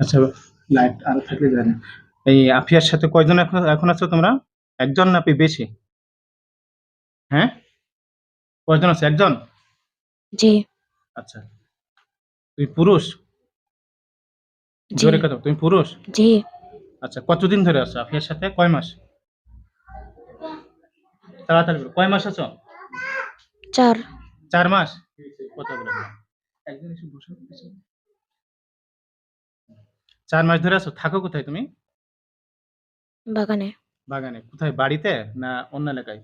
আচ্ছা লাইট আরও থাকলে যায় না এই আফিয়ার সাথে কয়জন এখন এখন আছো তোমরা? একজন না বেশি? হ্যাঁ? কয়জন আছে? একজন? জি। আচ্ছা। তুই পুরুষ? জোরে কথা তুমি পুরুষ? জি। আচ্ছা কতদিন ধরে আছো আফিয়ার সাথে? কয় মাস? তাড়াতাড়ি কয় মাস আছো? চার। চার মাস? কথা বলে না। একজন এসে বসো। চার মাস ধরে আছো থাকো কোথায় তুমি? বাগানে। বাগানে। কোথায় বাড়িতে না অন্য এলাকায়?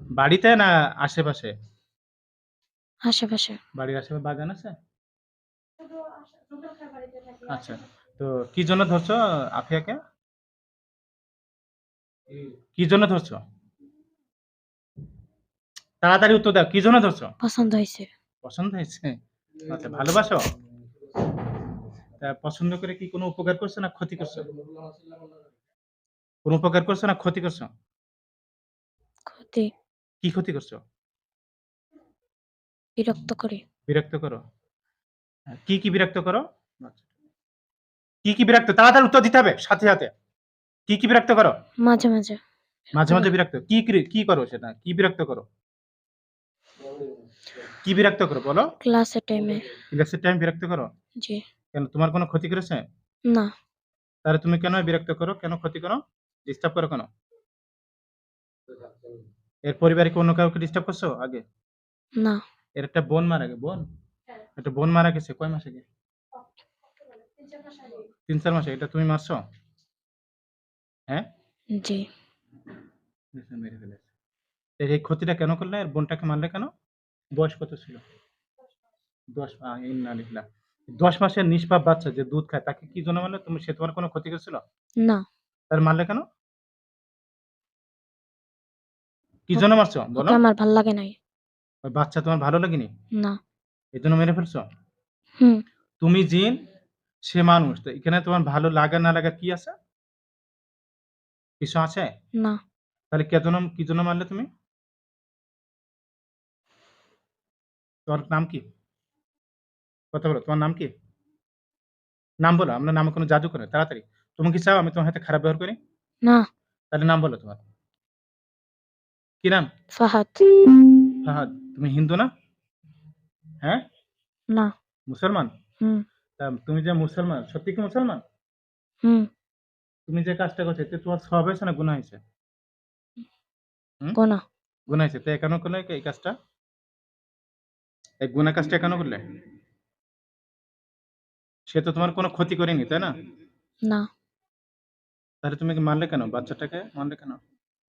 বাড়িতে না আশেপাশে? আশেপাশে। বাড়ির আশেপাশে বাগান আছে? আচ্ছা তো কি জন্য ধরছো আফিয়াকে? কি জন্য ধরছো? তাড়াতাড়ি উত্তর দাও কি জন্য ধরছো? পছন্দ হয়েছে। পছন্দ হয়েছে? আচ্ছা ভালোবাসো? পছন্দ করে কি কোনো উপকার করছ না ক্ষতি করছ? কোনো উপকার করছ না ক্ষতি করছ? ক্ষতি। কি ক্ষতি করছ? বিরক্ত করে। বিরক্ত করো। কি কি বিরক্ত করো। কি কি বিরক্ত? তাড়াতাড়ি উত্তর দিতে হবে সাথে সাথে। কি কি বিরক্ত করো? মাঝে মাঝে। মাঝে মাঝে বিরক্ত। কি কি- কি করো সেটা? কি বিরক্ত করো? কি বিরক্ত করো বলো? ক্লাসের টাইমে ক্লাসের টাইম বিরক্ত করো? জি। কেন? তোমার কোনো ক্ষতি করেছে? না। তাহলে তুমি কেন বিরক্ত করো? কেন ক্ষতি করো? ডিস্টার্ব করো কেন? এর পরিবারে কি অন্য কাউকে ডিস্টার্ব করছ আগে? না। এর একটা বোন মারা গে বোন? একটা বোন মারা গেছে কয় মাস? আগে তিন চার মাসে এটা তুমি মারছো? হ্যাঁ? জি। মেরে- মেরে ফেলেছে। এর এই ক্ষতিটা কেন করলে? আর বোনটাকে মারলে কেন? বয়স কত ছিল? দশ আহ, ইন্না লিল্লাহ। দশ মাসের নিষ্পাপ বাচ্চা যে দুধ খায় তাকে কি জন্য মারলে? তুমি সে তোমার কোনো ক্ষতি করেছিল? না। তার মারলে কেন? কি জন্য মারছো? বলো। ওকে আমার ভালো লাগে নাই। ওই বাচ্চা তোমার ভালো লাগেনি? না। এই জন্য মেরে ফেলছো? হুম। তুমি জিন সে মানুষ। তো এখানে তোমার ভালো লাগা না লাগা কি আছে? কিছু আছে? না। তাহলে কে জন্য কি জন্য মারলে তুমি? তোমার নাম কি? কথা বলো তোমার নাম কি? নাম বলো আমরা নামে কোনো জাদু করে তাড়াতাড়ি। তুমি কি চাও আমি তোমার হাতে খারাপ ব্যবহার করি? না। তাহলে নাম বলো তোমার। কি নাম? ফাহাদ। ফাহাদ তুমি হিন্দু না? হ্যাঁ? না। মুসলমান? হুম। তুমি যে মুসলমান সত্যি কি মুসলমান? হুম। তুমি যে কাজটা করছ এতে তোমার সব হয়েছে না গুণা হয়েছে? গোনা গুণা হয়েছে তো কেন করলে এই কাজটা? এই গুণা কাজটা কেন করলে? সে তো তোমার কোনো ক্ষতি করেনি তাই না না তাহলে তুমি কি মারলে কেন বাচ্চাটাকে মারলে কেন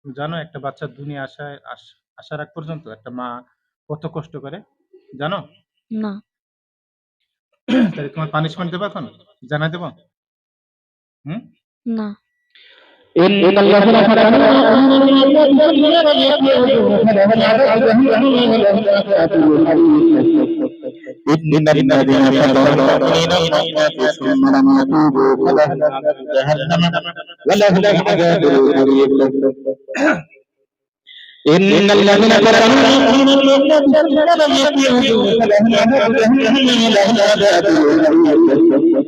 তুমি জানো একটা বাচ্চা দুনিয়া আসায় আস- আসার আগ পর্যন্ত একটা মা কত কষ্ট করে জানো না তাহলে তোমার পানিশমেন্ট দেবো এখন জানা দেবো হুম না إن الذين إن الذين كفروا من المؤمنات ثم لم يتوبوا فلهم عذاب جهنم ولهم عذاب القريب إن الذين كفروا من المؤمنات ثم لم يتوبوا فلهم عذاب جهنم ولهم عذاب القريب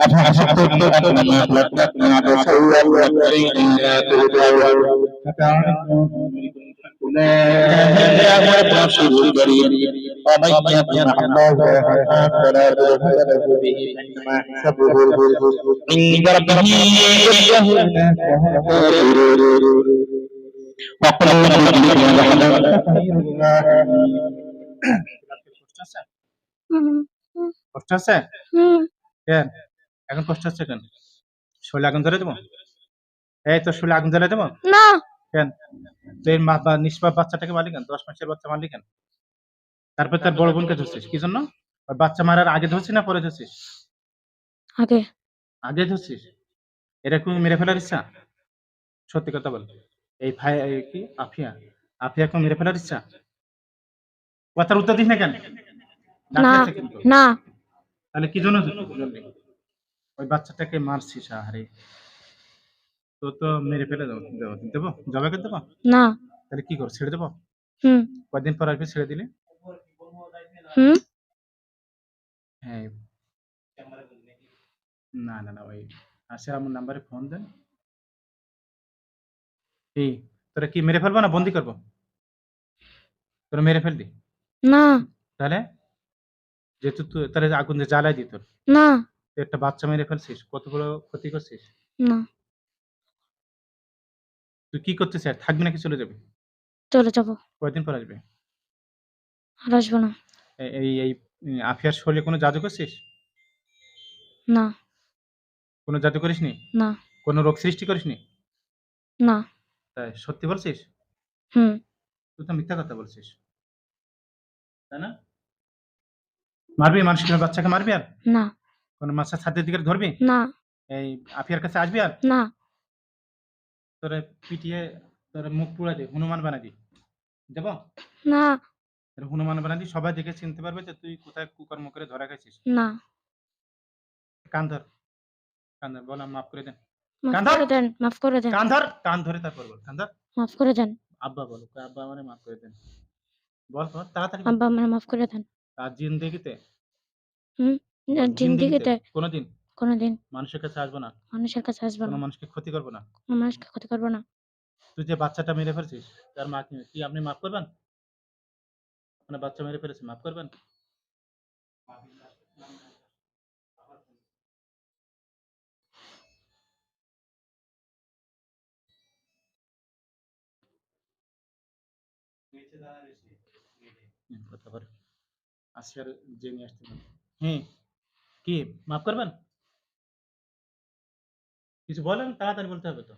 أفحسبتم أنما خلقناكم عبثا وأنكم لا ترجعون أولئك الرسول الكريم ومن يطع الله فلا له به إنما حسبه عند ربه يحيى وقل কষ্ট আছে হুম কষ্ট আছে হুম কেন এখন কষ্ট হচ্ছে কেন শরীরে আগুন ধরে দেবো এই তো শরীরে আগুন জ্বালাই দেবো না কেন? তো এই বা নিষ্পাপ বাচ্চাটাকে মারলি কেন? দশ মাসের বাচ্চা মারলি কেন? তারপর তার বড় বোনকে ধরছিস কি জন্য? বাচ্চা মারার আগে ধরছিস না পরে ধরছিস? আগে। আগে ধরছিস? মেরে ফেলার ইচ্ছা? সত্যি কথা বল। এই ভাই কি? আফিয়া। আফিয়াকে মেরে ফেলার ইচ্ছা? কথার উত্তর দিস না কেন? না না। তাহলে কি জন্য ওই বাচ্চাটাকে মারছিস আরে তো তো মেরে ফেলে দেবো দেবো দেবো জবাকে দেবো? না। তাহলে কি করো ছেড়ে দেবো? হুম। কয়দিন পর আসবে ছেড়ে দিলে? হুম? হ্যাঁ। না না না ওই আসির আমার নাম্বারে ফোন দেন। কি? তোরা কি মেরে ফেলব না বন্দি করব? তোরা মেরে ফেলবি? না। তাহলে? যেহেতু তুই তাহলে আগুন জ্বালাই দিত না। একটা বাচ্চা মেরে ফেলছিস কত বড় ক্ষতি করছিস? না। তুই কি করতেছিস আর থাকবি নাকি চলে যাবি? চলে যাব। কয়দিন পর আসবে? আর আসব না। এই- এই এই উম, আফিয়ার শরীরে কোনো জাদু করছিস না। কোনো জাদু করিসনি? না। কোনো রোগ সৃষ্টি করিসনি? না। তাই সত্যি বলছিস? হুম। তুই তো মিথ্যা কথা বলছিস। তাই না? মারবি মানুষকে বাচ্চাকে মারবি আর? না। কোনো মাছের ছাদের দিকে ধরবি? না। এই আফিয়ার কাছে আসবি আর? না। তোরে পিটিয়ে তোর মুখ পুড়া দি হনুমান বানা দি যাব? না। তোর হনুমান বানা দি সবাই দেখে চিনতে পারবে যে তুই কোথায় কুকর্ম করে ধরা গেছিস না। কান ধর কান ধর বল মাফ করে দেন। মাফ করে দেন মাফ করে দেন। কান ধর কান ধরে তারপর বল কান ধর মাফ করে দেন। আব্বা বলো আব্বা আমারে মাফ করে দেন। বল বল তাড়াতাড়ি আব্বা আমার মাফ করে দেন। আর জিন্দেগিতে? হুম? জিন্দিগিতে? কোনোদিন। কোনোদিন মানুষের কাছে আসব না। মানুষের কাছে আসব কোনো না। মানুষকে ক্ষতি করব না। কোনো মানুষকে ক্ষতি করব না। তুই যে বাচ্চাটা মেরে ফেলছিস তার মা কি আপনি মাফ করবেন? আপনার বাচ্চা মেরে ফেলেছে মাফ করবেন? যে নিয়ে আসতে হ্যাঁ কি? মাফ করবেন? কিছু বলেন তাড়াতাড়ি বলতে হবে তো?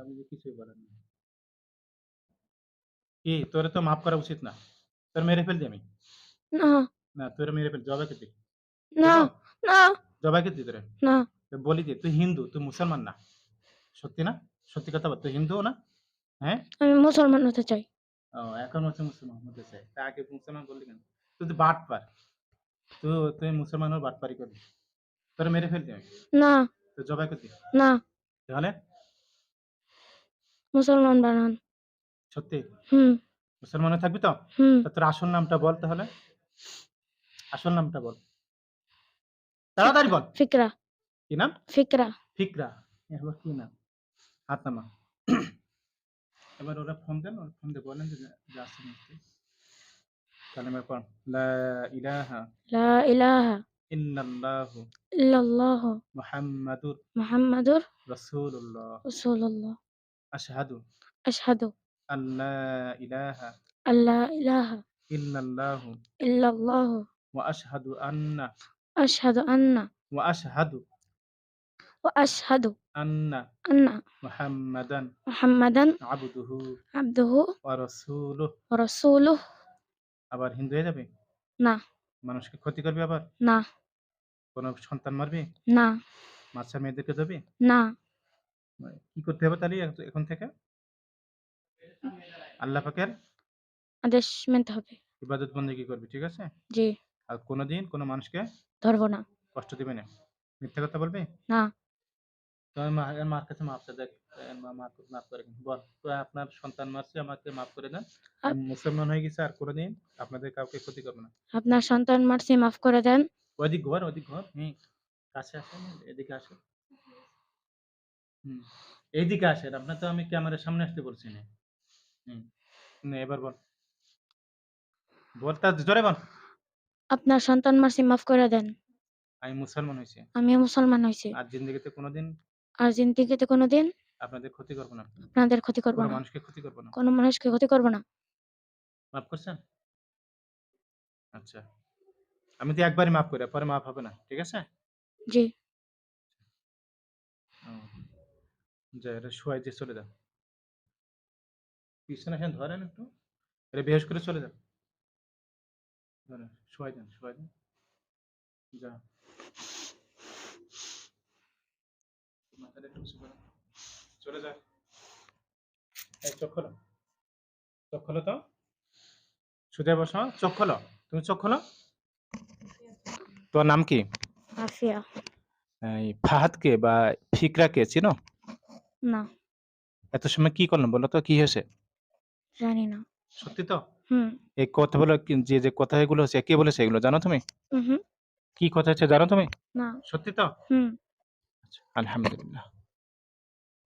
আমি কিছুই বলেন না কি তোরে তো মাফ করা উচিত না। তোর মেরে ফেলদি আমি। না। না তোরে মেরে ফেল না না। তোরে। না। বলি দি তুই হিন্দু তুই মুসলমান না। সত্যি না? সত্যি কথা বল তুই হিন্দু না? হ্যাঁ? আমি মুসলমান হতে চাই। ও এখন হচ্ছে মুসলমান হতে চাই তা আগে মুসলমান বললি কেন? তুই তো বাট পার তুই তুই মুসলমান হয়ে বাট পারি করবি তোরে মেরে ফেলতি না। তো জবাই করতি না। তাহলে? মুসলমান বানান। সত্যি? হুম। মুসলমান থাকবি তো? তোর আসল নামটা বল তাহলে। আসল নামটা বল। তাড়াতাড়ি বল। ফিকরা। কি নাম? ফিকরা। ফিকরা। এবার কি নাম? হাত নামা এবার ওরা ফোন দেন ওরা ফোন দিয়ে বলেন যে যাচ্ছেন কালেমার পর লা ইলাহা। লা ইলাহা। ইল্লাল্লাহু ইল্লাল্লাহ মুহাম্মাদুর মুহাম্মাদুর রাসূলুল্লাহ রাসূলুল্লাহ আশহাদু আশহাদু আল্লা ইলাহা আল্লা ইলাহা ইল্লাল্লাহু ইল্লাল্লাহ ওয়া আশহাদু আন্না আশহাদু আন্না ওয়া আশহাদু ওয়া আশহাদু আন্না আন্না মুহাম্মাদান মুহাম্মাদান আবদুহু আবদুহু ওয়া রাসূলুহু ওয়া রাসূলুহু আবার হিন্দু হয়ে যাবে না মানুষকে ক্ষতি করবে আবার? না। কোনো সন্তান মারবে? না। মাছা মেয়েদেরকে দেবে না। কি করতে হবে তাহলে এখন থেকে? আল্লাহ পাকের আদেশ মানতে হবে। ইবাদত বন্ধ কি করবি ঠিক আছে? জি। আর কোনোদিন কোনো মানুষকে ধরবো না। কষ্ট দিবে না। মিথ্যা কথা বলবে? না। তোমার মা এর মার কাছে মাপ চা দেখ মাফ করে দিন। বল তো আপনার সন্তান মারছে আমাকে মাফ করে দেন। আমি মুসলমান হয়ে গেছে আর কোনোদিন আপনাদের কাউকে ক্ষতি করব না। আপনার সন্তান মারছি মাফ করে দেন। ওইদিক ঘর ওইদিক ঘর হুম কাছে আসেন এদিকে আসেন। হুম এইদিকে আসেন আপনার তো আমি ক্যামেরার সামনে আসতে বলছি না। হুম এবার বল। বল তা জোরে বল। আপনার সন্তান মারছি মাফ করে দেন। আমি মুসলমান হয়েছি। আমি মুসলমান হয়েছি। আর জিন্দগিতে কোনোদিন আর জিন্দিগিতে কোনোদিন? আপনাদের ক্ষতি করব না। আপনাদের ক্ষতি করব না। মানুষকে ক্ষতি করব না। কোনো মানুষকে ক্ষতি করব না। মাফ করছেন? আচ্ছা। আমি তো একবারই মাফ করি পরে মাফ হবে না ঠিক আছে? জি। যা এটা শোয়াই দিয়ে চলে যাও। পিছনে এখানে ধরেন একটু। এটা বেহস করে চলে যাও। ধরেন শোয়াই দেন শোয়াই দেন। যা মাথাটা একটু উঁচু করো। চলে যা এই চোখ খোলো। চোখ খোলো তো? সুদে বসো চোখ খোলো। তুমি চোখ খোলো। তোর নাম কি? আফিয়া। এই ফাহাদকে বা ফিকরাকে চিনো? না। এত সময় কি করলাম বলো তো কি হয়েছে? জানি না। সত্যি তো? হুম। এই কথাগুলো কি- যে যে কথাগুলো হচ্ছে কে বলেছে এগুলো জানো তুমি? হুম কি কথা হচ্ছে জানো তুমি? না। সত্যি তো? হুম। الحمد لله.